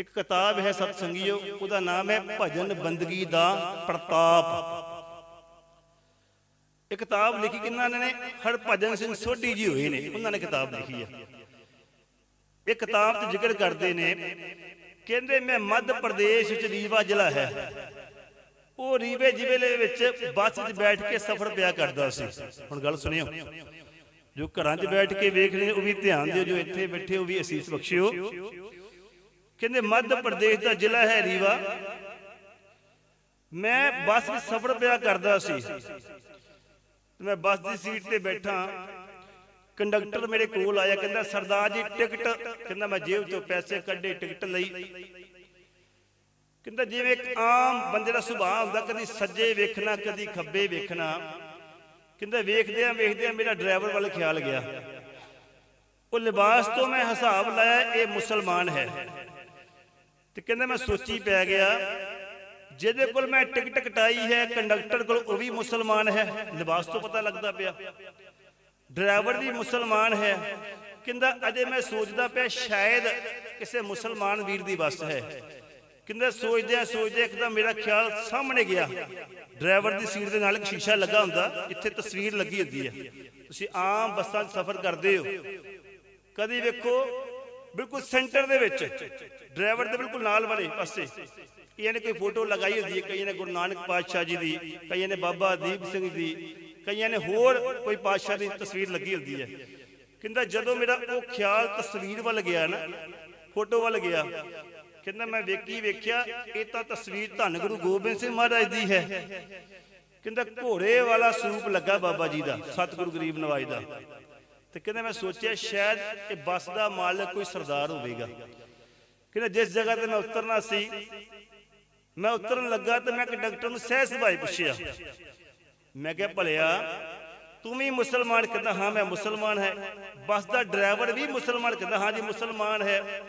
ਇੱਕ ਕਿਤਾਬ ਹੈ ਸਤਸੰਗੀਓ, ਉਹਦਾ ਨਾਮ ਹੈ ਭਜਨ ਬੰਦਗੀ ਦਾ ਪ੍ਰਤਾਪ। ਇਹ ਕਿਤਾਬ ਲਿਖੀ ਕਿੰਨਾਂ ਨੇ ਹਰਭਜਨ ਸਿੰਘ ਸੋਢੀ ਜੀ ਹੋਏ ਨੇ, ਉਹਨਾਂ ਨੇ ਕਿਤਾਬ ਲਿਖੀ ਹੈ। ਇਹ ਕਿਤਾਬ 'ਚ ਜ਼ਿਕਰ ਕਰਦੇ ਨੇ, ਕਹਿੰਦੇ, ਮੈਂ ਮੱਧ ਪ੍ਰਦੇਸ਼ ਵਿੱਚ ਰੀਵਾ ਜ਼ਿਲ੍ਹਾ ਹੈ। ਉਹ ਰੀਵੇ ਜ਼ਿਲ੍ਹੇ ਵਿੱਚ ਬੱਸ 'ਚ ਬੈਠ ਕੇ ਸਫ਼ਰ ਪਿਆ ਕਰਦਾ ਸੀ। ਹੁਣ ਗੱਲ ਸੁਣਿਓ। ਜੋ ਘਰਾਂ 'ਚ ਬੈਠ ਕੇ ਵੇਖ ਰਹੇ ਉਹ ਵੀ ਧਿਆਨ ਦਿਓ, ਜੋ ਇੱਥੇ ਬੈਠੇ ਉਹ ਵੀ ਅਸੀਸ ਬਖਸ਼ਿਓ। ਕਹਿੰਦੇ ਮੱਧ ਪ੍ਰਦੇਸ਼ ਦਾ ਜ਼ਿਲ੍ਹਾ ਹੈ ਰੀਵਾ। ਮੈਂ ਬੱਸ ਵਿੱਚ ਸਫ਼ਰ ਪਿਆ ਕਰਦਾ ਸੀ। ਤੇ ਮੈਂ ਬੱਸ ਦੀ ਸੀਟ ਤੇ ਬੈਠਾ। ਕੰਡਕਟਰ ਮੇਰੇ ਕੋਲ ਆਇਆ, ਕਹਿੰਦਾ, ਸਰਦਾਰ ਜੀ, ਟਿਕਟ। ਕਹਿੰਦਾ, ਮੈਂ ਜੇਬ ਚੋਂ ਪੈਸੇ ਕੱਢੇ, ਟਿਕਟ ਲਈ। ਕਹਿੰਦਾ, ਜਿਵੇਂ ਇੱਕ ਆਮ ਬੰਦੇ ਦਾ ਸੁਭਾਅ ਹੁੰਦਾ, ਕਦੀ ਸੱਜੇ ਵੇਖਣਾ, ਕਦੀ ਖੱਬੇ ਵੇਖਣਾ। ਕਹਿੰਦਾ, ਵੇਖਦਿਆਂ ਵੇਖਦਿਆਂ ਮੇਰਾ ਡਰਾਈਵਰ ਵੱਲ ਖਿਆਲ ਗਿਆ। ਉਹ ਲਿਬਾਸ ਤੋਂ ਮੈਂ ਹਿਸਾਬ ਲਾਇਆ, ਇਹ ਮੁਸਲਮਾਨ ਹੈ। ਤੇ ਕਹਿੰਦਾ ਮੈਂ ਸੋਚੀ ਪੈ ਗਿਆ, ਜਿਹਦੇ ਕੋਲ ਮੈਂ ਟਿਕਟ ਕਟਾਈ ਹੈ, ਕੰਡਕਟਰ ਕੋਲ ਉਹ ਵੀ ਮੁਸਲਮਾਨ ਹੈ, ਲਿਬਾਸ ਤੋਂ ਪਤਾ ਲੱਗਦਾ ਪਿਆ। ਡਰਾਈਵਰ ਵੀ ਮੁਸਲਮਾਨ ਹੈ। ਕਹਿੰਦਾ, ਅਜੇ ਮੈਂ ਸੋਚਦਾ ਪਿਆ ਸ਼ਾਇਦ ਕਿਸੇ ਮੁਸਲਮਾਨ ਵੀਰ ਦੀ ਬੱਸ ਹੈ। ਕਹਿੰਦਾ, ਸੋਚਦਿਆਂ ਸੋਚਦਿਆਂ ਇੱਕਦਮ ਮੇਰਾ ਖਿਆਲ ਸਾਹਮਣੇ ਗਿਆ। ਡਰਾਈਵਰ ਦੀ ਸੀਟ ਦੇ ਨਾਲ ਇੱਕ ਸ਼ੀਸ਼ਾ ਲੱਗਾ ਹੁੰਦਾ, ਇੱਥੇ ਤਸਵੀਰ ਲੱਗੀ ਹੁੰਦੀ ਹੈ। ਤੁਸੀਂ ਆਮ ਬੱਸਾਂ 'ਚ ਸਫ਼ਰ ਕਰਦੇ ਹੋ। ਕਦੀ ਵੇਖੋ ਬਿਲਕੁਲ ਸੈਂਟਰ ਦੇ ਵਿੱਚ, ਡਰਾਈਵਰ ਦੇ ਬਿਲਕੁਲ ਨਾਲ ਵਾਲੇ ਪਾਸੇ। ਕਈਆਂ ਨੇ ਕੋਈ ਫੋਟੋ ਲਗਾਈ ਹੁੰਦੀ ਹੈ, ਕਈਆਂ ਨੇ ਗੁਰੂ ਨਾਨਕ ਪਾਤਸ਼ਾਹ ਜੀ ਦੀ, ਕਈਆਂ ਨੇ ਬਾਬਾ ਦੀਪ ਸਿੰਘ ਦੀ, ਕਈਆਂ ਨੇ ਹੋਰ ਕੋਈ ਪਾਤਸ਼ਾਹ ਦੀ ਤਸਵੀਰ ਲੱਗੀ ਹੁੰਦੀ ਹੈ। ਕਹਿੰਦਾ ਜਦੋਂ ਮੇਰਾ ਉਹ ਖਿਆਲ ਤਸਵੀਰ ਵੱਲ ਗਿਆ ਨਾ, ਫੋਟੋ ਵੱਲ ਗਿਆ, ਕਹਿੰਦਾ ਮੈਂ ਵੇਖੀ ਵੇਖਿਆ, ਇਹ ਤਾਂ ਤਸਵੀਰ ਧੰਨ ਗੁਰੂ ਗੋਬਿੰਦ ਸਿੰਘ ਮਹਾਰਾਜ ਦੀ ਹੈ। ਕਹਿੰਦਾ ਘੋੜੇ ਵਾਲਾ ਸਰੂਪ ਲੱਗਾ ਬਾਬਾ ਜੀ ਦਾ, ਸਤਿਗੁਰੂ ਗਰੀਬ ਨਵਾਜ ਦਾ। ਤੇ ਕਹਿੰਦੇ ਮੈਂ ਸੋਚਿਆ ਸ਼ਾਇਦ ਇਹ ਬੱਸ ਦਾ ਮਾਲਕ ਕੋਈ ਸਰਦਾਰ ਹੋਵੇਗਾ। ਕਹਿੰਦੇ ਜਿਸ ਜਗ੍ਹਾ ਤੇ ਮੈਂ ਉਤਰਨਾ ਸੀ, ਮੈਂ ਉਤਰਨ ਲੱਗਾ ਤੇ ਮੈਂ ਕੰਡਕਟਰ ਨੂੰ ਸਹਿ ਸੁਭਾਈ ਪੁੱਛਿਆ। ਮੈਂ ਕਿਹਾ, ਭਲਿਆ, ਤੂੰ ਵੀ ਮੁਸਲਮਾਨ ਕਹਿੰਦਾ, ਹਾਂ, ਮੈਂ ਮੁਸਲਮਾਨ ਹੈ। ਬੱਸ ਦਾ ਡਰਾਈਵਰ ਵੀ ਮੁਸਲਮਾਨ ਕਹਿੰਦਾ, ਹਾਂ ਜੀ, ਮੁਸਲਮਾਨ ਹੈ।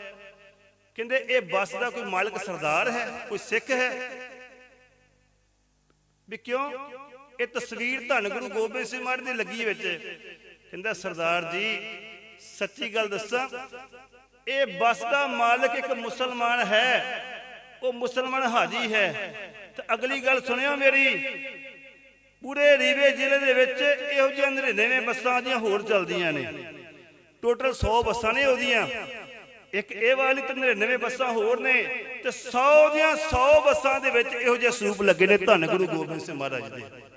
ਕਹਿੰਦੇ, ਇਹ ਬੱਸ ਦਾ ਕੋਈ ਮਾਲਕ ਸਰਦਾਰ ਹੈ? ਕੋਈ ਸਿੱਖ ਹੈ? ਵੀ ਕਿਉਂ? ਇਹ ਤਸਵੀਰ ਧੰਨ ਗੁਰੂ ਗੋਬਿੰਦ ਸਿੰਘ ਮਹਾਰਾਜ ਦੀ ਲੱਗੀ ਵਿੱਚ। ਕਹਿੰਦਾ, ਸਰਦਾਰ ਜੀ, ਸੱਚੀ ਗੱਲ ਦੱਸਾਂ, ਇਹ ਬੱਸ ਦਾ ਮਾਲਕ ਇੱਕ ਮੁਸਲਮਾਨ ਹੈ, ਉਹ ਮੁਸਲਮਾਨ ਹਾਜੀ ਹੈ। ਤੇ ਅਗਲੀ ਗੱਲ ਸੁਣਿਓ ਮੇਰੀ, ਪੂਰੇ ਰੀਵੇ ਜ਼ਿਲ੍ਹੇ ਦੇ ਵਿੱਚ ਇਹੋ ਜਿਹੇ 99 ਬੱਸਾਂ ਦੀਆਂ ਹੋਰ ਚੱਲਦੀਆਂ ਨੇ। ਟੋਟਲ 100 ਬੱਸਾਂ ਨੇ ਉਹਦੀਆਂ। ਇੱਕ ਇਹ ਵਾਲੀ ਤੇ 99 ਬੱਸਾਂ ਹੋਰ ਨੇ ਤੇ 100 ਦੀਆਂ 100 ਬੱਸਾਂ ਦੇ ਵਿੱਚ ਇਹੋ ਜਿਹੇ ਸਰੂਪ ਲੱਗੇ ਨੇ। ਧੰਨ ਗੁਰੂ ਗੋਬਿੰਦ ਸਿੰਘ ਮਹਾਰਾਜ ਦੇ।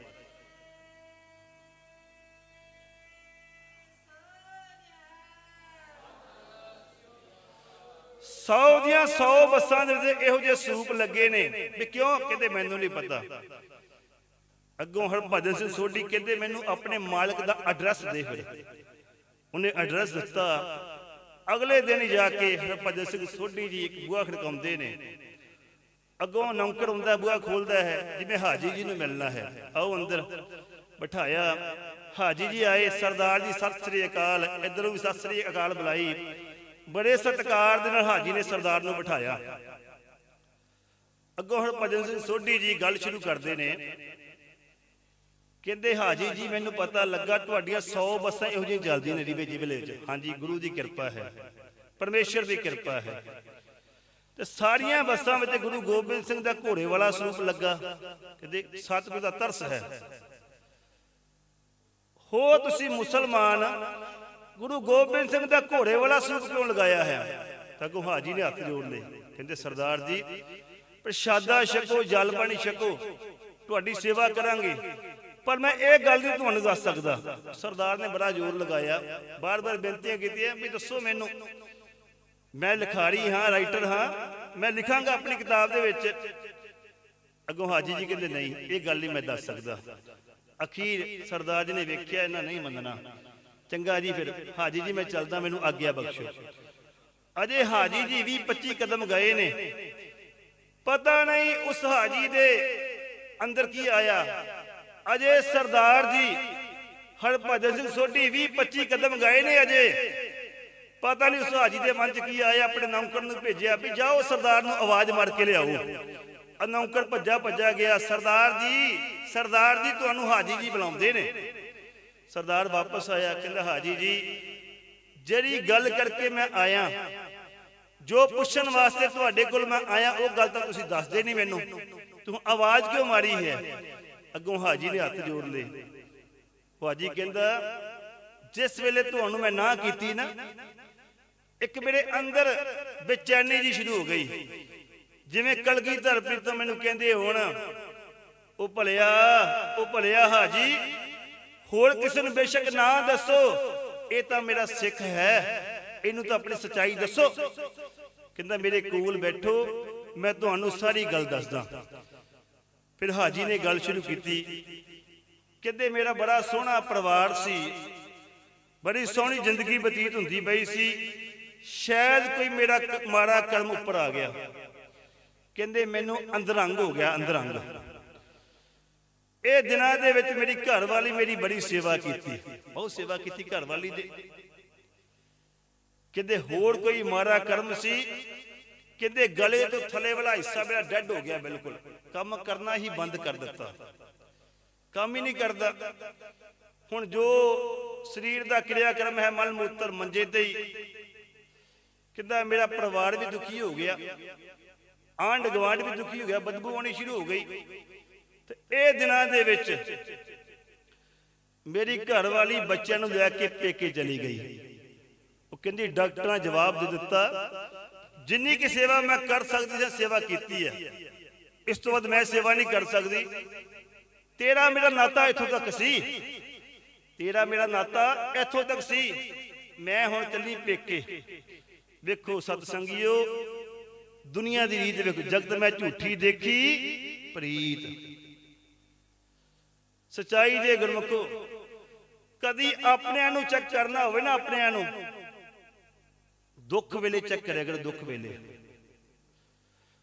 ਸੌ ਦੀਆਂ 100 ਬੱਸਾਂ ਦੇ ਵਿੱਚ ਇਹੋ ਜਿਹੇ ਸਰੂਪ ਲੱਗੇ ਨੇ ਵੀ ਕਿਉਂ? ਕਹਿੰਦੇ ਮੈਨੂੰ ਨਹੀਂ ਪਤਾ। ਅੱਗੋਂ ਹਰਭਜਨ ਸਿੰਘ ਸੋਢੀ ਕਹਿੰਦੇ ਮੈਨੂੰ ਆਪਣੇ ਮਾਲਕ ਦਾ ਐਡਰੈਸ ਦੇ ਫਿਰ। ਉਹਨੇ ਐਡਰੈਸ ਦਿੱਤਾ। ਅਗਲੇ ਦਿਨ ਜਾ ਕੇ ਹਰਭਜਨ ਸਿੰਘ ਸੋਢੀ ਜੀ ਇੱਕ ਬੂਹਾ ਖੜਕਾਉਂਦੇ ਨੇ। ਅੱਗੋਂ ਨੌਕਰ ਹੁੰਦਾ, ਬੂਹਾ ਖੋਲਦਾ ਹੈ, ਜਿਵੇਂ ਹਾਜੀ ਜੀ ਨੂੰ ਮਿਲਣਾ ਹੈ। ਆਓ ਅੰਦਰ ਬਿਠਾਇਆ। ਹਾਜੀ ਜੀ ਆਏ, ਸਰਦਾਰ ਜੀ, ਸਤਿ ਸ੍ਰੀ ਅਕਾਲ। ਇਧਰੋਂ ਵੀ ਸਤਿ ਸ੍ਰੀ ਅਕਾਲ ਬੁਲਾਈ। ਬੜੇ ਸਤਿਕਾਰ ਦੇ ਨਾਲ ਹਾਜੀ ਨੇ ਸਰਦਾਰ ਨੂੰ ਬਿਠਾਇਆ। ਅੱਗੋਂ ਹਰਭਜਨ ਸਿੰਘ ਸੋਢੀ ਜੀ ਗੱਲ ਸ਼ੁਰੂ ਕਰਦੇ ਨੇ। ਕਹਿੰਦੇ, ਹਾਜੀ ਜੀ, ਮੈਨੂੰ ਪਤਾ ਲੱਗਾ ਤੁਹਾਡੀਆਂ 100 ਬੱਸਾਂ ਇਹੋ ਜਿਹੀਆਂ ਚੱਲਦੀਆਂ ਨੇ ਰੀਵੇ ਜ਼ਿਲ੍ਹੇ ਵਿੱਚ ਹਾਂਜੀ, ਗੁਰੂ ਦੀ ਕਿਰਪਾ ਹੈ, ਪਰਮੇਸ਼ਰ ਦੀ ਕਿਰਪਾ ਹੈ। ਤੇ ਸਾਰੀਆਂ ਬੱਸਾਂ ਵਿੱਚ ਗੁਰੂ ਗੋਬਿੰਦ ਸਿੰਘ ਦਾ ਘੋੜੇ ਵਾਲਾ ਸਰੂਪ ਲੱਗਾ। ਕਹਿੰਦੇ, ਸਤਿਗੁਰੂ ਦਾ ਤਰਸ ਹੈ। ਹੋ, ਤੁਸੀਂ ਮੁਸਲਮਾਨ ਗੁਰੂ ਗੋਬਿੰਦ ਸਿੰਘ ਦਾ ਘੋੜੇ ਵਾਲਾ ਸਰੂਪ ਕਿਉਂ ਲਗਾਇਆ ਹੈ? ਤਾਂ ਕੋ ਨੇ ਹੱਥ ਜੋੜ ਲਏ। ਕਹਿੰਦੇ, ਸਰਦਾਰ ਜੀ, ਪ੍ਰਸ਼ਾਦਾ ਛਕੋ, ਜਲ ਪਾਣੀ ਛਕੋ, ਤੁਹਾਡੀ ਸੇਵਾ ਕਰਾਂਗੇ। ਪਰ ਮੈਂ ਇਹ ਗੱਲ ਨਹੀਂ ਤੁਹਾਨੂੰ ਦੱਸ ਸਕਦਾ। ਸਰਦਾਰ ਨੇ ਬੜਾ ਜ਼ੋਰ ਲਗਾਇਆ। ਬਾਰ-ਬਾਰ ਬੇਨਤੀਆਂ ਕੀਤੀਆਂ, ਵੀ ਦੱਸੋ ਮੈਨੂੰ। ਮੈਂ ਲਿਖਾਰੀ ਹਾਂ, ਰਾਈਟਰ ਹਾਂ। ਮੈਂ ਲਿਖਾਂਗਾ ਆਪਣੀ ਕਿਤਾਬ ਦੇ ਵਿੱਚ। ਅੱਗੋਂ ਹਾਜੀ ਜੀ ਕਹਿੰਦੇ, ਨਹੀਂ, ਇਹ ਗੱਲ ਨਹੀਂ ਮੈਂ ਦੱਸ ਸਕਦਾ। ਅਖੀਰ ਸਰਦਾਰ ਜੀ ਨੇ ਵੇਖਿਆ, ਇਹਨਾਂ ਨਹੀਂ ਮੰਨਣਾ। ਚੰਗਾ ਜੀ ਫਿਰ। ਹਾਜੀ ਜੀ, ਮੈਂ ਚੱਲਦਾ, ਮੈਨੂੰ ਆਗਿਆ ਬਖਸ਼ੋ। ਅਜੇ ਹਾਜੀ ਜੀ 20 25 ਕਦਮ ਗਏ ਨੇ। ਪਤਾ ਨਹੀਂ ਉਸ ਹਾਜੀ ਦੇ ਅੰਦਰ ਕੀ ਆਇਆ। ਅਜੇ ਸਰਦਾਰ ਜੀ ਹਰਭਜਨ ਸਿੰਘ ਸੋਢੀ 20 25 ਕਦਮ ਗਏ ਨੇ ਅਜੇ। ਪਤਾ ਨਹੀਂ ਉਸ ਹਾਜੀ ਦੇ ਮਨ 'ਚ ਕੀ ਆਇਆ, ਆਪਣੇ ਨੌਕਰ ਨੂੰ ਭੇਜਿਆ ਵੀ ਜਾਓ ਸਰਦਾਰ ਨੂੰ ਆਵਾਜ਼ ਮਾਰ ਕੇ ਲਿਆਓ। ਆ ਨੌਕਰ ਭੱਜਾ ਭੱਜਾ ਗਿਆ। ਸਰਦਾਰ ਜੀ ਸਰਦਾਰ ਜੀ, ਤੁਹਾਨੂੰ ਹਾਜੀ ਜੀ ਬੁਲਾਉਂਦੇ ਨੇ। ਸਰਦਾਰ ਵਾਪਸ ਆਇਆ, ਕਹਿੰਦਾ, ਹਾਜੀ ਜੀ, ਜਿਹੜੀ ਗੱਲ ਕਰਕੇ ਮੈਂ ਆਇਆ, ਜੋ ਪੁੱਛਣ ਵਾਸਤੇ ਤੁਹਾਡੇ ਕੋਲ ਮੈਂ ਆਇਆ, ਉਹ ਗੱਲ ਤਾਂ ਤੁਸੀਂ ਦੱਸਦੇ ਨਹੀਂ ਮੈਨੂੰ। ਤੂੰ ਆਵਾਜ਼ ਕਿਉਂ ਮਾਰੀ ਹੈ? ਅੱਗੋਂ ਹਾਜੀ ਨੇ ਹੱਥ ਜੋੜ ਲਏ। ਹਾਜੀ ਕਹਿੰਦਾ, ਜਿਸ ਵੇਲੇ ਤੁਹਾਨੂੰ ਮੈਂ ਨਾ ਕੀਤੀ ਨਾ, ਇੱਕ ਮੇਰੇ ਅੰਦਰ ਬੇਚੈਨੀ ਜੀ ਸ਼ੁਰੂ ਹੋ ਗਈ। ਜਿਵੇਂ ਕਲਗੀਧਰ ਪ੍ਰੀਤਮ ਮੈਨੂੰ ਕਹਿੰਦੇ ਹੋਣ, ਉਹ ਭਲਿਆ ਉਹ ਭਲਿਆ ਹਾਜੀ ਹੋਰ ਕਿਸੇ ਨੂੰ ਬੇਸ਼ੱਕ ਨਾ ਦੱਸੋ। ਇਹ ਤਾਂ ਮੇਰਾ ਸਿੱਖ ਹੈ। ਇਹਨੂੰ ਤਾਂ ਆਪਣੀ ਸਚਾਈ ਦੱਸੋ। ਕਹਿੰਦਾ, ਮੇਰੇ ਕੋਲ ਬੈਠੋ, ਮੈਂ ਤੁਹਾਨੂੰ ਸਾਰੀ ਗੱਲ ਦੱਸਦਾ। ਫਿਰ ਹਾਜੀ ਨੇ ਗੱਲ ਸ਼ੁਰੂ ਕੀਤੀ। ਕਹਿੰਦੇ, ਮੇਰਾ ਬੜਾ ਸੋਹਣਾ ਪਰਿਵਾਰ ਸੀ। ਬੜੀ ਸੋਹਣੀ ਜ਼ਿੰਦਗੀ ਬਤੀਤ ਹੁੰਦੀ ਪਈ ਸੀ। ਸ਼ਾਇਦ ਕੋਈ ਮੇਰਾ ਕ- ਮਾੜਾ ਕਰਮ ਉੱਪਰ ਆ ਗਿਆ। ਕਹਿੰਦੇ, ਮੈਨੂੰ ਅੰਦਰੰਗ ਹੋ ਗਿਆ, ਅੰਦਰੰਗ। ਇਹ ਦਿਨਾਂ ਦੇ ਵਿੱਚ ਮੇਰੀ ਘਰ ਵਾਲੀ ਮੇਰੀ ਬੜੀ ਸੇਵਾ ਕੀਤੀ। ਬਹੁਤ ਸੇਵਾ ਕੀਤੀ ਘਰ ਵਾਲੀ ਦੇ। ਕਿਤੇ ਹੋਰ ਕੋਈ ਮਾਰਾ ਕਰਮ ਸੀ, ਕਿਤੇ ਗਲੇ ਤੋਂ ਥੱਲੇ ਵਾਲਾ ਹਿੱਸਾ ਮੇਰਾ ਡੈੱਡ ਹੋ ਗਿਆ ਬਿਲਕੁਲ। ਕੰਮ ਕਰਨਾ ਹੀ ਬੰਦ ਕਰ ਦਿੱਤਾ। ਕੰਮ ਹੀ ਨਹੀਂ ਕਰਦਾ। ਹੁਣ ਜੋ ਸਰੀਰ ਦਾ ਕਿਰਿਆ ਕਰਮ ਹੈ, ਮਲ ਮੂਤਰ ਮੰਜੇ ਤੇ ਹੀ। ਕਿੱਦਾਂ ਮੇਰਾ ਪਰਿਵਾਰ ਵੀ ਦੁਖੀ ਹੋ ਗਿਆ। ਆਂਢ ਗੁਆਂਢ ਵੀ ਦੁਖੀ ਹੋ ਗਿਆ। ਬਦਬੂ ਆਉਣੀ ਸ਼ੁਰੂ ਹੋ ਗਈ। ਤੇ ਇਹ ਦਿਨਾਂ ਦੇ ਵਿੱਚ ਮੇਰੀ ਘਰ ਵਾਲੀ ਬੱਚਿਆਂ ਨੂੰ ਲੈ ਕੇ ਪੇਕੇ ਚਲੀ ਗਈ। ਉਹ ਕਹਿੰਦੀ, ਡਾਕਟਰਾਂ ਜਵਾਬ ਦੇ ਦਿੱਤਾ, ਜਿੰਨੀ ਕੀ ਸੇਵਾ ਮੈਂ ਕਰ ਸਕਦੀ ਸੀ, ਸੇਵਾ ਕੀਤੀ ਹੈ। ਇਸ ਤੋਂ ਬਾਅਦ ਮੈਂ ਸੇਵਾ ਨਹੀਂ ਕਰ ਸਕਦੀ। ਤੇਰਾ ਮੇਰਾ ਨਾਤਾ ਇੱਥੋਂ ਤੱਕ ਸੀ। ਤੇਰਾ ਮੇਰਾ ਨਾਤਾ ਇੱਥੋਂ ਤੱਕ ਸੀ। ਮੈਂ ਹੁਣ ਚੱਲੀ ਪੇਕੇ। ਵੇਖੋ ਸਤ ਸੰਗਿਓ ਦੁਨੀਆ ਦੀ ਰੀਤ ਵੇਖੋ। ਜਗਤ ਮੈਂ ਝੂਠੀ ਦੇਖੀ, ਪ੍ਰੀਤ। ਸਚਾਈ ਦੇ ਗੁਰਮੁਖੋ, ਕਦੀ ਆਪਣਿਆਂ ਨੂੰ ਚੈੱਕ ਕਰਨਾ ਹੋਵੇ ਨਾ ਆਪਣਿਆਂ ਨੂੰ। ਦੁੱਖ ਵੇਲੇ ਚੈੱਕ ਕਰਿਆ ਕਰੋ, ਦੁੱਖ ਵੇਲੇ।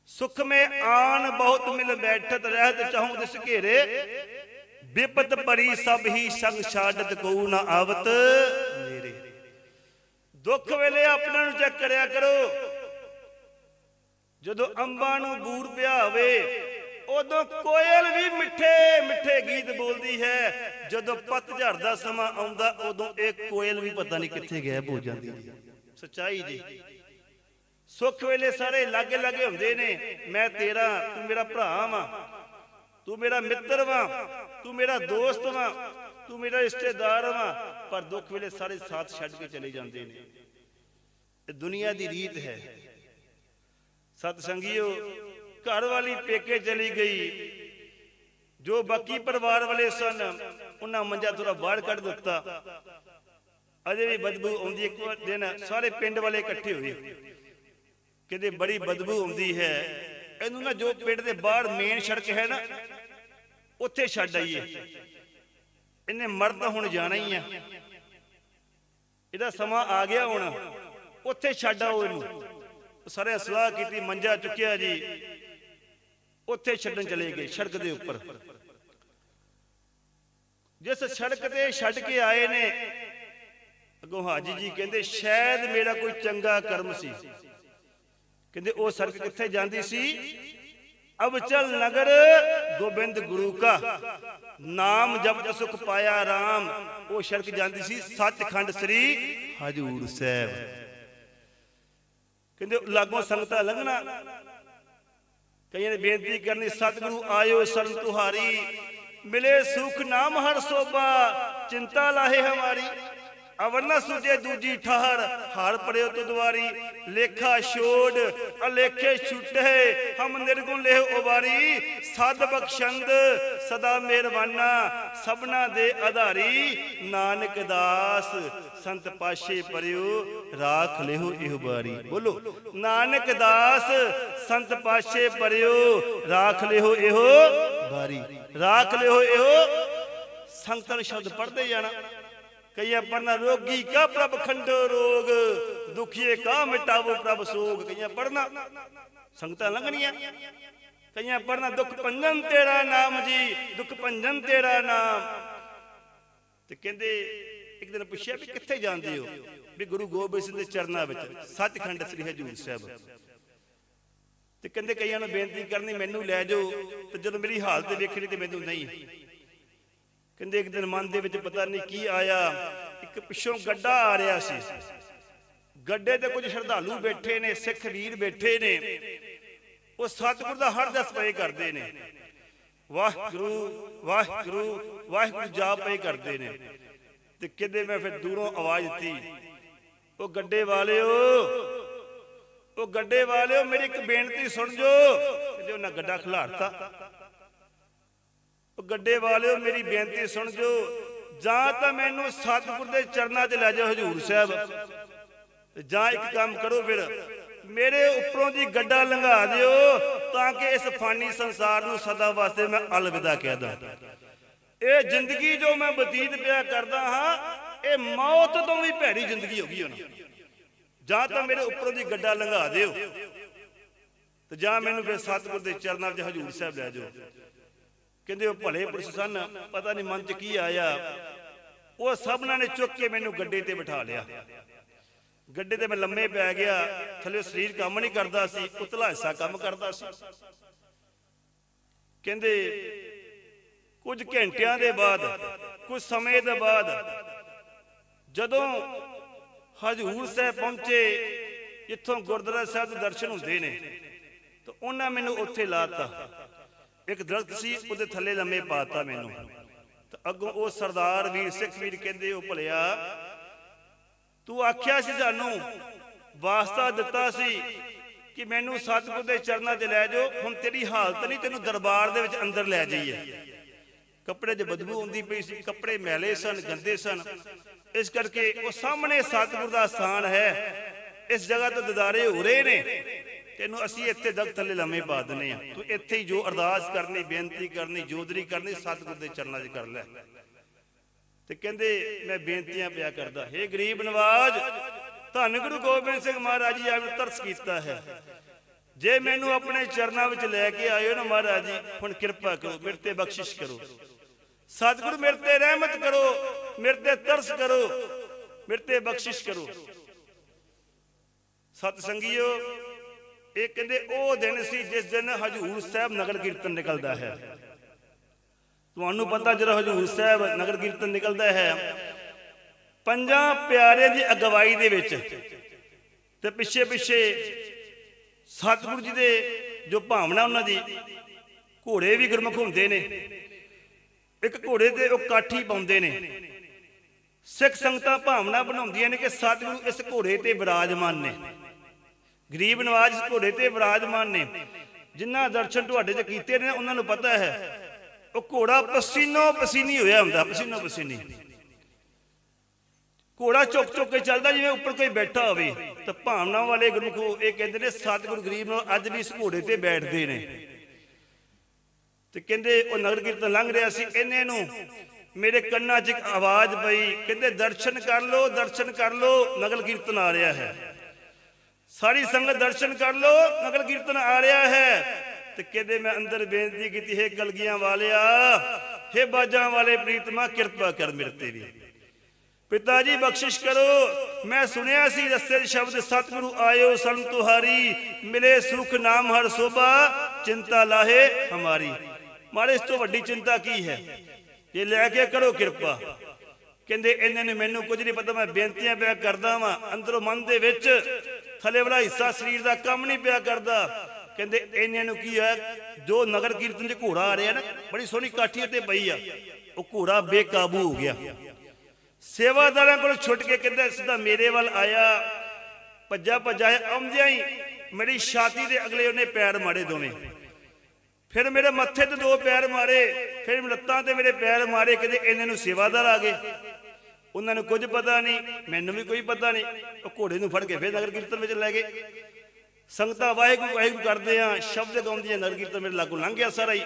ਸੁਖ ਮੇ ਆਨ ਬਹੁਤ ਮਿਲ ਬੈਠਤ ਰਹਿਤ ਚਾਹੂੰ ਦਿਸ ਘੇਰੇ। ਵਿਪਤ ਪਰੀ ਸਭ ਹੀ ਸੰਗ ਛਾੜਤ ਕੋ ਨਾ ਆਵਤ ਮੇਰੇ ਦੁੱਖ ਵੇਲੇ ਆਪਣਿਆਂ ਨੂੰ ਚੈੱਕ ਕਰਿਆ ਕਰੋ। ਜਦੋਂ ਅੰਬਾਂ ਨੂੰ ਬੂਰ ਪਿਆ ਹੋਵੇ ਉਦੋਂ ਕੋਇਲ ਵੀ ਮਿੱਠੇ ਮਿੱਠੇ ਗੀਤ ਬੋਲਦੀ ਹੈ। ਜਦੋਂ ਪਤਝੜ ਦਾ ਸਮਾਂ ਆਉਂਦਾ, ਉਦੋਂ ਇਹ ਕੋਇਲ ਵੀ ਪਤਾ ਨਹੀਂ ਕਿੱਥੇ ਗਾਇਬ ਹੋ ਜਾਂਦੀ। ਹੈ ਸੱਚਾਈ ਜੀ। ਸੁੱਖ ਵੇਲੇ ਸਾਰੇ ਲਾਗੇ ਲਾਗੇ ਹੁੰਦੇ ਨੇ। ਮੈਂ ਤੇਰਾ, ਤੂੰ ਮੇਰਾ ਭਰਾ ਵਾਂ। ਤੂੰ ਮੇਰਾ ਮਿੱਤਰ ਵਾਂ। ਤੂੰ ਮੇਰਾ ਦੋਸਤ ਵਾਂ। ਤੂੰ ਮੇਰਾ ਰਿਸ਼ਤੇਦਾਰ ਵਾਂ। ਪਰ ਦੁੱਖ ਵੇਲੇ ਸਾਰੇ ਸਾਥ ਛੱਡ ਕੇ ਚਲੇ ਜਾਂਦੇ ਨੇ। ਇਹ ਦੁਨੀਆ ਦੀ ਰੀਤ ਹੈ। ਸਤ ਸੰਗੀਓ ਘਰ ਵਾਲੀ ਪੇਕੇ ਚਲੀ ਗਈ। ਜੋ ਬਾਕੀ ਪਰਿਵਾਰ ਵਾਲੇ ਸਨ, ਉਹਨਾਂ ਮੰਜਾ ਥੋੜਾ ਬਾਹਰ ਕੱਢ ਦਿੱਤਾ। ਅਜੇ ਵੀ ਬਦਬੂ ਆਉਂਦੀ ਇੱਕ ਦਿਨ ਸਾਰੇ ਪਿੰਡ ਵਾਲੇ ਇਕੱਠੇ ਹੋਏ। ਕਹਿੰਦੇ ਬੜੀ ਬਦਬੂ ਆਉਂਦੀ ਹੈ। ਇਹਨੂੰ ਨਾ ਜੋ ਪਿੰਡ ਦੇ ਬਾਹਰ ਮੇਨ ਸੜਕ ਹੈ ਨਾ, ਉੱਥੇ ਛੱਡ ਆਈਏ। ਇਹਨੇ ਮਰਦ ਹੁਣ ਜਾਣਾ ਹੀ ਆ। ਇਹਦਾ ਸਮਾਂ ਆ ਗਿਆ ਹੁਣ। ਉੱਥੇ ਛੱਡ ਆਓ ਇਹਨੂੰ। ਸਾਰੇ ਸਲਾਹ ਕੀਤੀ, ਮੰਜਾ ਚੁੱਕਿਆ ਜੀ। ਉੱਥੇ ਛੱਡਣ ਚਲੇ ਗਏ, ਸੜਕ ਦੇ ਉੱਪਰ। ਜਿਸ ਸੜਕ ਤੇ ਛੱਡ ਕੇ ਆਏ ਨੇ, ਅੱਗੋਂ ਹਾਜੀ ਜੀ ਕਹਿੰਦੇ, ਸ਼ਾਇਦ ਮੇਰਾ ਕੋਈ ਚੰਗਾ ਕਰਮ ਸੀ। ਕਹਿੰਦੇ, ਉਹ ਸੜਕ ਕਿੱਥੇ ਜਾਂਦੀ ਸੀ? ਅਬ ਨਗਰ, ਗੋਬਿੰਦ ਗੁਰੂ ਕਾ। ਨਾਮ ਜਪ ਸੁਖ ਪਾਇਆ RAM ਉਹ ਸੜਕ ਜਾਂਦੀ ਸੀ ਸੱਚਖੰਡ ਸ੍ਰੀ ਹਜੂਰ ਸਾਹਿਬ। ਕਹਿੰਦੇ, ਲਾਗੋਂ ਸੰਗਤਾਂ ਲੰਘਣਾ। ਕਈਆਂ ਨੇ ਬੇਨਤੀ ਕਰਨੀ, ਸਤਿਗੁਰੂ ਆਇਓ ਸਰਨ ਤੁਹਾਰੀ। ਮਿਲੇ ਸੁਖ ਨਾਮ ਹਰ ਸੋਭਾ, ਚਿੰਤਾ ਲਾਹੇ ਹਮਾਰੀ। ਅਵਰਨਾ ਸੁਜੇ ਦੂਜੀ ਠਹਰ, ਹਰ ਪੜਿਓ ਤੁਦਵਾਰੀ ਲੇਖਾ ਛੋੜ, ਅਲੇਖੇ ਛੁਟੇ, ਹਮ ਨਿਰਗੁਣ ਲੇਹ ਉਬਾਰੀ। ਸਦ ਬਖਸ਼ੰਦ ਸਦਾ ਮਿਹਰਬਾਨਾ, ਸਭਨਾ ਦੇ ਆਧਾਰੀ। ਨਾਨਕ ਦਾਸ, ਸੰਤ ਪਾਸ਼ੇ ਪਰਿਓ, ਰਾਖ ਲਿਓ ਇਹ ਬਾਰੀ। ਬੋਲੋ, ਨਾਨਕ ਦਾਸ, ਸੰਤ ਪਾਸ਼ੇ ਪਰਿਓ, ਰਾਖ ਲਿਓ ਇਹੋ ਬਾਰੀ। ਰਾਖ ਲਿਓ ਇਹੋ ਸੰਤਨ ਸ਼ਬਦ ਪੜਦੇ ਜਾਣਾ। ਕਈਆਂ ਪੜਨਾ ਰੋਗੀ ਕਾ ਪ੍ਰਭ ਖੰਡੋ ਰੋਗ, ਦੁਖੀਏ ਕਾ ਮਿਟਾਵੋ ਪ੍ਰਭ ਸੋਗ। ਕਈਆਂ ਪੜਨਾ ਸੰਗਤਾਂ ਲੰਘਣੀਆਂ। ਕਈਆਂ ਪੜਨਾ ਦੁੱਖ ਭੰਜਨ ਤੇਰਾ ਨਾਮ ਜੀ, ਦੁੱਖ ਭੰਜਨ ਤੇਰਾ ਨਾਮ। ਤੇ ਕਹਿੰਦੇ, ਇੱਕ ਦਿਨ ਪੁੱਛਿਆ ਵੀ ਕਿੱਥੇ ਜਾਂਦੇ ਹੋ? ਵੀ ਗੁਰੂ ਗੋਬਿੰਦ ਸਿੰਘ ਦੇ ਚਰਨਾਂ ਵਿੱਚ, ਸੱਚਖੰਡ ਸ੍ਰੀ ਹਜੂਰ ਸਾਹਿਬ। ਤੇ ਕਹਿੰਦੇ ਕਈਆਂ ਨੂੰ ਬੇਨਤੀ ਕਰਨੀ, ਮੈਨੂੰ ਲੈ ਜਾਓ, ਤੇ ਜਦੋਂ ਮੇਰੀ ਹਾਲਤ ਵੇਖਣੀ ਤੇ ਮੈਨੂੰ ਨਹੀਂ। ਕਹਿੰਦੇ ਇੱਕ ਦਿਨ ਮਨ ਦੇ ਵਿੱਚ ਪਤਾ ਨਹੀਂ ਕੀ ਆਇਆ, ਇੱਕ ਪਿੱਛੋਂ ਗੱਡਾ ਆ ਰਿਹਾ ਸੀ। ਗੱਡੇ ਤੇ ਕੁਝ ਸ਼ਰਧਾਲੂ ਬੈਠੇ ਨੇ, ਸਿੱਖ ਵੀਰ ਬੈਠੇ ਨੇ। ਉਹ ਸਤਿਗੁਰ ਦਾ ਹਰ ਦਸ ਪਏ ਕਰਦੇ ਨੇ। ਵਾਹਿਗੁਰੂ ਵਾਹਿਗੁਰੂ ਵਾਹਿਗੁਰੂ ਜਾਪ ਪਏ ਕਰਦੇ ਨੇ। ਤੇ ਕਿਤੇ ਮੈਂ ਫਿਰ ਦੂਰੋਂ ਆਵਾਜ਼ ਦਿੱਤੀ, ਉਹ ਗੱਡੇ ਵਾਲਿਓ, ਉਹ ਗੱਡੇ ਵਾਲਿਓ, ਮੇਰੀ ਇੱਕ ਬੇਨਤੀ ਸੁਣ ਜੋ। ਕਿਤੇ ਉਹਨਾਂ ਗੱਡਾ ਖਿਲਾਰਤਾ। ਗੱਡੇ ਵਾਲਿਓ, ਮੇਰੀ ਬੇਨਤੀ ਸੁਣ ਜੋ। ਜਾਂ ਤਾਂ ਮੈਨੂੰ ਸਤਿਗੁਰ ਦੇ ਚਰਨਾਂ 'ਚ ਲੈ ਜਾਓ ਹਜੂਰ ਸਾਹਿਬ। ਤੇ ਜਾਂ ਇੱਕ ਕੰਮ ਕਰੋ ਫਿਰ, ਮੇਰੇ ਉੱਪਰੋਂ ਦੀ ਗੱਡਾ ਲੰਘਾ ਦਿਓ, ਤਾਂ ਕਿ ਇਸ ਫਾਨੀ ਸੰਸਾਰ ਨੂੰ ਸਦਾ ਵਾਸਤੇ ਮੈਂ ਅਲਵਿਦਾ ਕਹਿ ਦਾਂ। ਇਹ ਜ਼ਿੰਦਗੀ ਜੋ ਮੈਂ ਬਤੀਤ ਪਿਆ ਕਰਦਾ ਹਾਂ, ਇਹ ਮੌਤ ਤੋਂ ਵੀ ਭੈੜੀ ਜ਼ਿੰਦਗੀ ਹੋ ਗਈ ਹੁਣ। ਜਾਂ ਤਾਂ ਮੇਰੇ ਉੱਪਰੋਂ ਦੀ ਗੱਡਾ ਲੰਘਾ ਦਿਓ। ਤੇ ਜਾਂ ਮੈਨੂੰ ਫਿਰ ਸਤਿਗੁਰ ਦੇ ਚਰਨਾਂ 'ਚ ਹਜੂਰ ਸਾਹਿਬ ਲੈ ਜਾਓ। ਕਹਿੰਦੇ ਉਹ ਭਲੇ ਪੁਰਸ਼ ਸਨ, ਪਤਾ ਨਹੀਂ ਮਨ 'ਚ ਕੀ ਆਇਆ। ਉਹ ਸਭਨਾਂ ਨੇ ਚੁੱਕ ਕੇ ਮੈਨੂੰ ਗੱਡੇ ਤੇ ਬਿਠਾ ਲਿਆ। ਗੱਡੇ ਤੇ ਮੈਂ ਲੰਮੇ ਪੈ ਗਿਆ, ਥੱਲੇ ਸਰੀਰ ਕੰਮ ਨਹੀਂ ਕਰਦਾ ਸੀ ਉਤਲਾ ਹਿੱਸਾ ਕੰਮ ਕਰਦਾ ਸੀ। ਕਹਿੰਦੇ, ਕੁਝ ਘੰਟਿਆਂ ਦੇ ਬਾਅਦ, ਕੁਝ ਸਮੇਂ ਦੇ ਬਾਅਦ, ਜਦੋਂ ਹਜੂਰ ਸਾਹਿਬ ਪਹੁੰਚੇ ਜਿੱਥੋਂ ਗੁਰਦੁਆਰਾ ਸਾਹਿਬ ਦੇ ਦਰਸ਼ਨ ਹੁੰਦੇ ਨੇ, ਤਾਂ ਉਹਨਾਂ ਮੈਨੂੰ ਉੱਥੇ ਲਾਤਾ ਇੱਕ ਦਰਖਤ ਸੀ, ਉਹਦੇ ਥੱਲੇ ਲੰਮੇ ਪਾਤਾ ਮੈਨੂੰ। ਤਾਂ ਅੱਗੋਂ ਉਹ ਸਰਦਾਰ ਵੀਰ ਸਿੱਖ ਵੀਰ ਕਹਿੰਦੇ, ਉਹ ਭਲਿਆ, ਤੂੰ ਆਖਿਆ ਸੀ ਸਾਨੂੰ, ਵਾਸਤਾ ਦਿੱਤਾ ਸੀ ਕਿ ਮੈਨੂੰ ਸਤਿਗੁਰ ਦੇ ਚਰਨਾਂ 'ਚ ਲੈ ਜਾਓ, ਹੁਣ ਤੇਰੀ ਹਾਲਤ ਨਹੀਂ, ਤੈਨੂੰ ਦਰਬਾਰ ਦੇ ਵਿੱਚ ਅੰਦਰ ਲੈ ਜਾਈਏ ਕੱਪੜੇ 'ਚ ਬਦਬੂ ਆਉਂਦੀ ਪਈ ਸੀ, ਕੱਪੜੇ ਮੈਲੇ ਸਨ, ਗੰਦੇ ਸਨ। ਇਸ ਕਰਕੇ ਉਹ ਸਾਹਮਣੇ ਸਤਿਗੁਰ ਦਾ ਸਥਾਨ ਹੈ, ਇਸ ਜਗ੍ਹਾ ਤੋਂ ਦਿਦਾਰੇ ਹੋ ਰਹੇ ਨੇ। ਤੈਨੂੰ ਅਸੀਂ ਇੱਥੇ ਦਰਖਤ ਥੱਲੇ ਲੰਮੇ ਪਾ ਦਨੇ ਆ ਤੂੰ ਇੱਥੇ ਹੀ ਜੋ ਅਰਦਾਸ ਕਰਨੀ, ਬੇਨਤੀ ਕਰਨੀ, ਜੋਦਰੀ ਕਰਨੀ, ਸਤਿਗੁਰ ਦੇ ਚਰਨਾਂ 'ਚ ਕਰ ਲੈ। ਤੇ ਕਹਿੰਦੇ, ਮੈਂ ਬੇਨਤੀਆਂ ਪਿਆ ਕਰਦਾ, ਹੇ ਗਰੀਬ ਨਵਾਜ, ਧੰਨ ਗੁਰੂ ਗੋਬਿੰਦ ਸਿੰਘ ਮਹਾਰਾਜ ਜੀ, ਆਪ ਤਰਸ ਕੀਤਾ ਹੈ। ਜੇ ਮੈਨੂੰ ਆਪਣੇ ਚਰਨਾਂ ਵਿੱਚ ਲੈ ਕੇ ਆਇਓ ਨਾ ਮਹਾਰਾਜ ਜੀ, ਹੁਣ ਕਿਰਪਾ ਕਰੋ, ਮੇਰੇ ਤੇ ਬਖਸ਼ਿਸ਼ ਕਰੋ। ਸਤਿਗੁਰੂ ਮੇਰੇ ਤੇ ਰਹਿਮਤ ਕਰੋ, ਮੇਰੇ ਤੇ ਤਰਸ ਕਰੋ, ਮੇਰੇ ਤੇ ਬਖਸ਼ਿਸ਼ ਕਰੋ। ਸਤ ਸੰਗੀਓ ਇਹ ਕਹਿੰਦੇ, ਉਹ ਦਿਨ ਸੀ ਜਿਸ ਦਿਨ ਹਜੂਰ ਸਾਹਿਬ ਨਗਰ ਕੀਰਤਨ ਨਿਕਲਦਾ ਹੈ। ਤੁਹਾਨੂੰ ਪਤਾ ਜਦੋਂ ਹਜੂਰ ਸਾਹਿਬ ਨਗਰ ਕੀਰਤਨ ਨਿਕਲਦਾ ਹੈ, ਪੰਜਾਂ ਪਿਆਰਿਆਂ ਦੀ ਅਗਵਾਈ ਦੇ ਵਿੱਚ ਤੇ ਪਿੱਛੇ ਪਿੱਛੇ ਸਤਿਗੁਰੂ ਜੀ ਦੇ ਜੋ ਭਾਵਨਾ ਉਹਨਾਂ ਦੀ, ਘੋੜੇ ਵੀ ਗੁਰਮੁਖ ਹੁੰਦੇ ਨੇ। ਇੱਕ ਘੋੜੇ ਤੇ ਉਹ ਕਾਠੀ ਪਾਉਂਦੇ ਨੇ। ਸਿੱਖ ਸੰਗਤਾਂ ਭਾਵਨਾ ਬਣਾਉਂਦੀਆਂ ਨੇ ਕਿ ਸਤਿਗੁਰੂ ਇਸ ਘੋੜੇ ਤੇ ਵਿਰਾਜਮਾਨ ਨੇ। ਗਰੀਬ ਨਵਾਜ ਘੋੜੇ ਤੇ ਵਿਰਾਜਮਾਨ ਨੇ। ਜਿਨ੍ਹਾਂ ਦਰਸ਼ਨ ਤੁਹਾਡੇ ਤੇ ਕੀਤੇ ਨੇ, ਉਹਨਾਂ ਨੂੰ ਪਤਾ ਹੈ, ਉਹ ਘੋੜਾ ਪਸੀਨੋ ਪਸੀਨੀ ਹੋਇਆ ਹੁੰਦਾ, ਪਸੀਨੋ ਪਸੀਨੀ। ਘੋੜਾ ਚੁੱਕ ਚੁੱਕ ਕੇ ਚੱਲਦਾ, ਜਿਵੇਂ ਉੱਪਰ ਕੋਈ ਬੈਠਾ ਹੋਵੇ। ਤਾਂ ਭਾਵਨਾ ਵਾਲੇ ਗੁਰਮੁਖੋ, ਇਹ ਕਹਿੰਦੇ ਨੇ, ਸਤਿਗੁਰੂ ਗਰੀਬ ਨੂੰ ਅੱਜ ਵੀ ਇਸ ਘੋੜੇ ਤੇ ਬੈਠਦੇ ਨੇ। ਤੇ ਕਹਿੰਦੇ, ਉਹ ਨਗਰ ਕੀਰਤਨ ਲੰਘ ਰਿਹਾ ਸੀ ਇਹਨੇ ਨੂੰ ਮੇਰੇ ਕੰਨਾਂ 'ਚ ਇੱਕ ਆਵਾਜ਼ ਪਈ। ਕਹਿੰਦੇ, ਦਰਸ਼ਨ ਕਰ ਲੋ ਦਰਸ਼ਨ ਕਰ ਲੋ ਨਗਰ ਕੀਰਤਨ ਆ ਰਿਹਾ ਹੈ। ਸਾਰੀ ਸੰਗਤ ਦਰਸ਼ਨ ਕਰ ਲੋ ਨਗਰ ਕੀਰਤਨ ਆ ਰਿਹਾ ਹੈ। ਤੇ ਕਹਿੰਦੇ ਮੈਂ ਅੰਦਰ ਬੇਨਤੀ ਕੀਤੀ ਹੈ ਕਲਗੀਆਂ ਵਾਲਿਆ। ਹੈ ਬਾਜਾਂ ਵਾਲੇ ਪ੍ਰੀਤਮਾ ਕਿਰਪਾ ਕਰ ਮੇਰੇ ਤੇ ਵੀ। ਪਿਤਾ ਜੀ ਬਖਸ਼ਿਸ਼ ਕਰੋ। ਮੈਂ ਸੁਣਿਆ ਸੀ ਰਸਤੇ 'ਚ ਸ਼ਬਦ ਸਤਿਗੁਰੂ ਆਇਓ ਸਨ ਤੁਹਾਰੀ। ਮਿਲੇ ਸੁਖ ਨਾਮ ਹਰ ਸੋਭਾ ਚਿੰਤਾ ਲਾਹੇ ਹਮਾਰੀ। ਮਾਰੇ ਇਸ ਤੋਂ ਵੱਡੀ ਚਿੰਤਾ ਕੀ ਹੈ? ਇਹ ਲੈ ਕੇ ਕਰੋ ਕਿਰਪਾ। ਕਹਿੰਦੇ ਇਹਨਾਂ ਨੇ ਮੈਨੂੰ ਕੁਝ ਨਹੀਂ ਪਤਾ ਮੈਂ ਬੇਨਤੀਆਂ ਪਿਆ ਕਰਦਾ ਵਾਂ। ਅੰਦਰੋਂ ਮਨ ਦੇ ਵਿੱਚ ਥੱਲੇ ਵਾਲਾ ਹਿੱਸਾ ਸਰੀਰ ਦਾ ਕੰਮ ਨਹੀਂ ਪਿਆ ਕਰਦਾ। ਕਹਿੰਦੇ ਇਹਨਾਂ ਨੂੰ ਕੀ ਹੈ, ਜੋ ਨਗਰ ਕੀਰਤਨ 'ਚ ਘੋੜਾ ਆ ਰਿਹਾ ਨਾ, ਬੜੀ ਸੋਹਣੀ ਕਾਠੀ ਤੇ ਪਈ ਆ, ਉਹ ਘੋੜਾ ਬੇਕਾਬੂ ਹੋ ਗਿਆ। ਸੇਵਾਦਾਰਾਂ ਕੋਲ ਛੁੱਟ ਕੇ ਕਹਿੰਦਾ, ਸਿੱਧਾ ਮੇਰੇ ਵੱਲ ਆਇਆ, ਭੱਜਾ ਭੱਜਾ ਆਉਂਦਿਆਂ ਹੀ ਮੇਰੀ ਛਾਤੀ ਦੇ ਅਗਲੇ ਉਹਨੇ ਪੈਰ ਮਾਰੇ ਦੋਵੇਂ। ਫਿਰ ਮੇਰੇ ਮੱਥੇ ਤੇ ਦੋ ਪੈਰ ਮਾਰੇ, ਫਿਰ ਲੱਤਾਂ ਤੇ ਮੇਰੇ ਪੈਰ ਮਾਰੇ, ਕਹਿੰਦੇ ਇਹਨਾਂ ਨੂੰ ਸੇਵਾਦਾਰ ਆ ਗਏ। ਉਹਨਾਂ ਨੂੰ ਕੁਝ ਪਤਾ ਨਹੀਂ, ਮੈਨੂੰ ਵੀ ਕੋਈ ਪਤਾ ਨਹੀਂ। ਉਹ ਘੋੜੇ ਨੂੰ ਫੜ ਕੇ ਫਿਰ ਨਗਰ ਕੀਰਤਨ ਵਿੱਚ ਲੈ ਗਏ। ਸੰਗਤਾਂ ਵਾਹਿਗੁਰੂ ਵਾਹਿਗੁਰੂ ਕਰਦੇ ਆ, ਸ਼ਬਦ ਗਾਉਂਦੀਆਂ ਨਗਰ ਕੀਰਤਨ ਮੇਰੇ ਲਾਗੋਂ ਲੰਘ ਗਿਆ ਸਾਰਾ ਹੀ।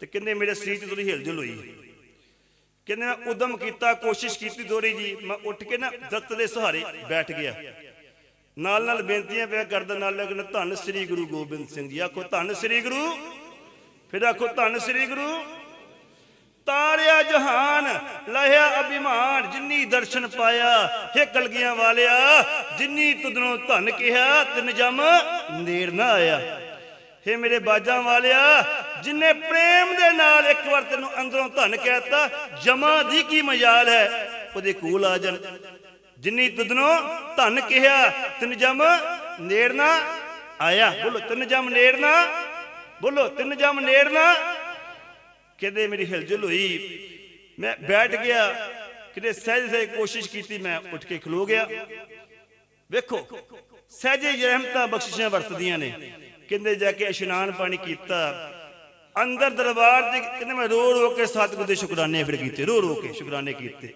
ਤੇ ਕਹਿੰਦੇ ਮੇਰੇ ਸਰੀਰ 'ਚ ਥੋੜੀ ਹਿਲਜੁਲ ਹੋਈ। ਕਹਿੰਦੇ ਮੈਂ ਉਦਮ ਕੀਤਾ, ਕੋਸ਼ਿਸ਼ ਕੀਤੀ ਦੋਰੀ ਜੀ, ਮੈਂ ਉੱਠ ਕੇ ਨਾ ਦਰਖਤ ਦੇ ਸਹਾਰੇ ਬੈਠ ਗਿਆ। ਨਾਲ ਨਾਲ ਬੇਨਤੀਆਂ ਪਿਆ ਕਰਦਾ, ਨਾਲ ਲੱਗਣ ਧੰਨ ਸ੍ਰੀ ਗੁਰੂ ਗੋਬਿੰਦ ਸਿੰਘ ਜੀ। ਆਖੋ, ਧੰਨ ਸ੍ਰੀ ਗੁਰੂ, ਫਿਰ ਆਖੋ, ਧੰਨ ਸ੍ਰੀ ਗੁਰੂ। ਤਾਰਿਆ ਜਹਾਨ, ਲਹਿਆ ਅਭਿਮਾਨ, ਜਿੰਨੀ ਦਰਸ਼ਨ ਪਾਇਆ, ਹੇ ਕਲਗੀਆਂ ਵਾਲਿਆ, ਜਿੰਨੀ ਤੁਧਨੋਂ ਧਨ ਕਿਹਾ, ਤਿਨ ਜਮ ਨੇੜ ਨਾ ਆਇਆ। ਹੇ ਮੇਰੇ ਬਾਜਾਂ ਵਾਲਿਆ, ਜਿਨੇ ਪ੍ਰੇਮ ਦੇ ਨਾਲ ਇੱਕ ਵਾਰ ਤੈਨੂੰ ਅੰਦਰੋਂ ਧਨ ਕਹਿਤਾ, ਜਮਾ ਦੀ ਕੀ ਮਜਾਲ ਹੈ? ਉਹਦੇ ਕੋਲ ਆ ਜਾਣ। ਜਿੰਨੀ ਤੁਧਨੋ ਧਨ ਕਿਹਾ, ਤਿੰਨ ਜਮ ਨੇੜਨਾ ਆਇਆ। ਬੋਲੋ, ਤਿੰਨ ਜਮ ਨੇੜਨਾ ਬੋਲੋ, ਤਿੰਨ ਜਮ ਨੇੜਨਾ ਕਹਿੰਦੇ ਮੇਰੀ ਹਿਲਜੁਲ ਹੋਈ। ਮੈਂ ਬੈਠ ਗਿਆ। ਕਿਤੇ ਸਹਿਜ ਸਹਿਜ ਕੋਸ਼ਿਸ਼ ਕੀਤੀ, ਮੈਂ ਉੱਠ ਕੇ ਖਲੋ ਗਿਆ। ਵੇਖੋ, ਸਹਿਜੇ ਰਹਿਮਤਾਂ ਬਖਸ਼ਿਸ਼ਾਂ ਵਰਤਦੀਆਂ ਨੇ। ਕਹਿੰਦੇ ਜਾ ਕੇ ਇਸ਼ਨਾਨ ਪਾਣੀ ਕੀਤਾ। ਅੰਦਰ ਦਰਬਾਰ ਦੇ ਕਹਿੰਦੇ ਮੈਂ ਰੋ ਰੋ ਕੇ ਸਤਿਗੁਰ ਦੇ ਸ਼ੁਕਰਾਨੇ ਫਿਰ ਕੀਤੇ, ਰੋ ਰੋ ਕੇ ਸ਼ੁਕਰਾਨੇ ਕੀਤੇ।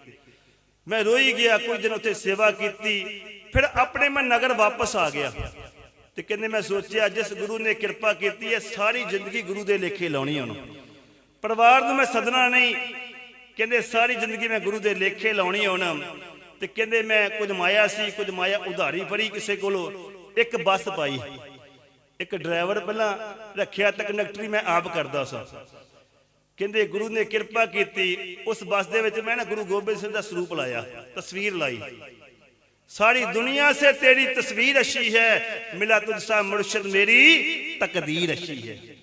ਮੈਂ ਰੋਈ ਗਿਆ, ਕੁਝ ਦਿਨ ਉੱਥੇ ਸੇਵਾ ਕੀਤੀ। ਫਿਰ ਆਪਣੇ ਮੈਂ ਨਗਰ ਵਾਪਸ ਆ ਗਿਆ। ਤੇ ਕਹਿੰਦੇ ਮੈਂ ਸੋਚਿਆ, ਜਿਸ ਗੁਰੂ ਨੇ ਕਿਰਪਾ ਕੀਤੀ ਹੈ, ਸਾਰੀ ਜ਼ਿੰਦਗੀ ਗੁਰੂ ਦੇ ਲੇਖੇ ਲਾਉਣੀ ਉਹਨੂੰ। ਪਰਿਵਾਰ ਨੂੰ ਮੈਂ ਸਦਨਾ ਨਹੀਂ। ਕਹਿੰਦੇ ਸਾਰੀ ਜ਼ਿੰਦਗੀ ਮੈਂ ਗੁਰੂ ਦੇ ਲੇਖੇ ਲਾਉਣੀ ਆਉਣਾ ਤੇ ਕਹਿੰਦੇ ਮੈਂ ਕੁਝ ਮਾਇਆ ਸੀ, ਕੁਝ ਮਾਇਆ ਉਧਾਰੀ ਫੜੀ ਕਿਸੇ ਕੋਲੋਂ। ਇੱਕ ਬੱਸ ਪਾਈ। ਇੱਕ ਡਰਾਈਵਰ ਪਹਿਲਾਂ ਰੱਖਿਆ ਤੱਕ ਨਕਟਰੀ ਮੈਂ ਆਪ ਕਰਦਾ ਸਾਂ। ਕਹਿੰਦੇ ਗੁਰੂ ਨੇ ਕਿਰਪਾ ਕੀਤੀ। ਉਸ ਬੱਸ ਦੇ ਵਿੱਚ ਮੈਂ ਨਾ ਗੁਰੂ ਗੋਬਿੰਦ ਸਿੰਘ ਦਾ ਸਰੂਪ ਲਾਇਆ, ਤਸਵੀਰ ਲਾਈ। ਸਾਰੀ ਦੁਨੀਆ ਸੇ ਤੇਰੀ ਤਸਵੀਰ ਅਸ਼ੀ ਹੈ। ਮਿਲਾ ਤੁਝਸਾ ਮੁਰਸ਼ਿਦ ਮੇਰੀ ਤਕਦੀਰ ਅਸ਼ੀ ਹੈ।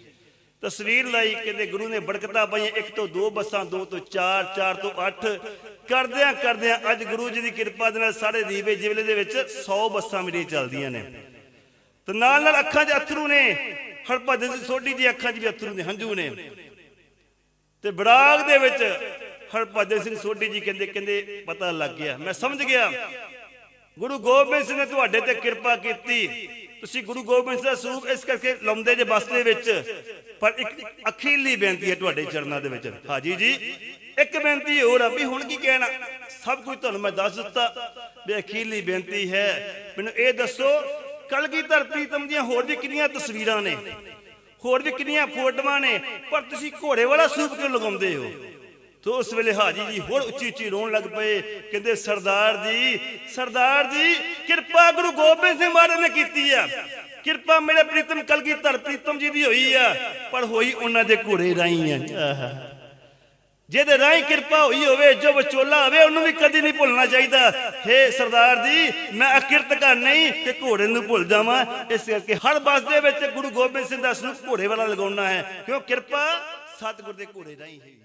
ਤਸਵੀਰ ਲਾਈ ਕਹਿੰਦੇ ਗੁਰੂ ਨੇ ਬੜਕਤਾ ਪਾਈਆਂ, ਇੱਕ ਤੋਂ ਦੋ ਬੱਸਾਂ, ਦੋ ਤੋਂ ਚਾਰ ਚਾਰ ਤੋਂ ਅੱਠ। ਕਰਦਿਆਂ ਕਰਦਿਆਂ ਅੱਜ ਗੁਰੂ ਜੀ ਦੀ ਕਿਰਪਾ ਦੇ ਨਾਲ ਸਾਰੇ ਦੀਵੇ ਜਿਵਲੇ ਦੇ ਵਿੱਚ 100 ਬੱਸਾਂ ਮੇਰੀਆਂ ਚੱਲਦੀਆਂ ਨੇ। ਤੇ ਨਾਲ ਨਾਲ ਅੱਖਾਂ 'ਚ ਅਥਰੂ ਨੇ ਹਰਭਜਨ ਸਿੰਘ ਸੋਢੀ ਦੀ ਅੱਖਾਂ 'ਚ ਵੀ ਅਥਰੂ ਨੇ, ਹੰਝੂ ਨੇ। ਤੇ ਬਰਾਗ ਦੇ ਵਿੱਚ ਹਰਭਜਨ ਸਿੰਘ ਸੋਢੀ ਜੀ ਕਹਿੰਦੇ ਕਹਿੰਦੇ ਪਤਾ ਲੱਗ ਗਿਆ। ਮੈਂ ਸਮਝ ਗਿਆ, ਗੁਰੂ ਗੋਬਿੰਦ ਸਿੰਘ ਨੇ ਤੁਹਾਡੇ ਤੇ ਕਿਰਪਾ ਕੀਤੀ। ਤੁਸੀਂ ਗੁਰੂ ਗੋਬਿੰਦ ਸਿੰਘ ਦਾ ਸਰੂਪ ਇਸ ਕਰਕੇ ਲਾਉਂਦੇ ਜੇ ਬਸ ਦੇ ਵਿੱਚ, ਪਰ ਇੱਕ ਅਖੀਰਲੀ ਬੇਨਤੀ ਹੈ ਤੁਹਾਡੇ ਚਰਨਾਂ ਦੇ ਵਿੱਚ। ਹਾਜੀ ਜੀ ਇੱਕ ਬੇਨਤੀ ਹੋਰ ਆ ਵੀ ਹੁਣ ਕੀ ਕਹਿਣਾ? ਸਭ ਕੁਝ ਤੁਹਾਨੂੰ ਮੈਂ ਦੱਸ ਦਿੱਤਾ ਵੀ ਅਖੀਰਲੀ ਬੇਨਤੀ ਹੈ। ਮੈਨੂੰ ਇਹ ਦੱਸੋ ਕਲਗੀਧਰ ਪ੍ਰੀਤਮ ਦੀਆਂ ਹੋਰ ਵੀ ਕਿੰਨੀਆਂ ਤਸਵੀਰਾਂ ਨੇ? ਹੋਰ ਵੀ ਕਿੰਨੀਆਂ ਫੋਟੋਆਂ ਨੇ? ਪਰ ਤੁਸੀਂ ਘੋੜੇ ਵਾਲਾ ਸਰੂਪ ਕਿਉਂ ਲਗਾਉਂਦੇ ਹੋ? ਤੋ ਉਸ ਵੇਲੇ ਹਾਜੀ ਜੀ ਹੋਰ ਉੱਚੀ ਉੱਚੀ ਰੋਣ ਲੱਗ ਪਏ। ਕਹਿੰਦੇ, ਸਰਦਾਰ ਜੀ ਸਰਦਾਰ ਜੀ, ਕਿਰਪਾ ਗੁਰੂ ਗੋਬਿੰਦ ਸਿੰਘ ਮਹਾਰਾਜ ਨੇ ਕੀਤੀ ਆ। ਕਿਰਪਾ ਮੇਰੇ ਪ੍ਰੀਤਮ ਕਲਗੀਧਰ ਪ੍ਰੀਤਮ ਜੀ ਦੀ ਹੋਈ ਆ। ਪਰ ਹੋਈ ਉਹਨਾਂ ਦੇ ਘੋੜੇ ਰਾਈ ਆ। ਜਿਹਦੇ ਰਾਈ ਕਿਰਪਾ ਹੋਈ ਹੋਵੇ, ਜੋ ਵਿਚੋਲਾ ਹੋਵੇ, ਉਹਨੂੰ ਵੀ ਕਦੀ ਨਹੀਂ ਭੁੱਲਣਾ ਚਾਹੀਦਾ। ਹੇ ਸਰਦਾਰ ਜੀ, ਮੈਂ ਅਕਿਰਤ ਕਰ ਨਹੀਂ ਤੇ ਘੋੜੇ ਨੂੰ ਭੁੱਲ ਜਾਵਾਂ। ਇਸ ਕਰਕੇ ਹਰ ਬੱਸ ਦੇ ਵਿੱਚ ਗੁਰੂ ਗੋਬਿੰਦ ਸਿੰਘ ਦਾ ਸਰੂਪ ਘੋੜੇ ਵਾਲਾ ਲਗਾਉਣਾ ਹੈ। ਕਿਉਂ? ਕਿਰਪਾ ਸਤਿਗੁਰ ਦੇ ਘੋੜੇ ਰਾਈ ਹੈ।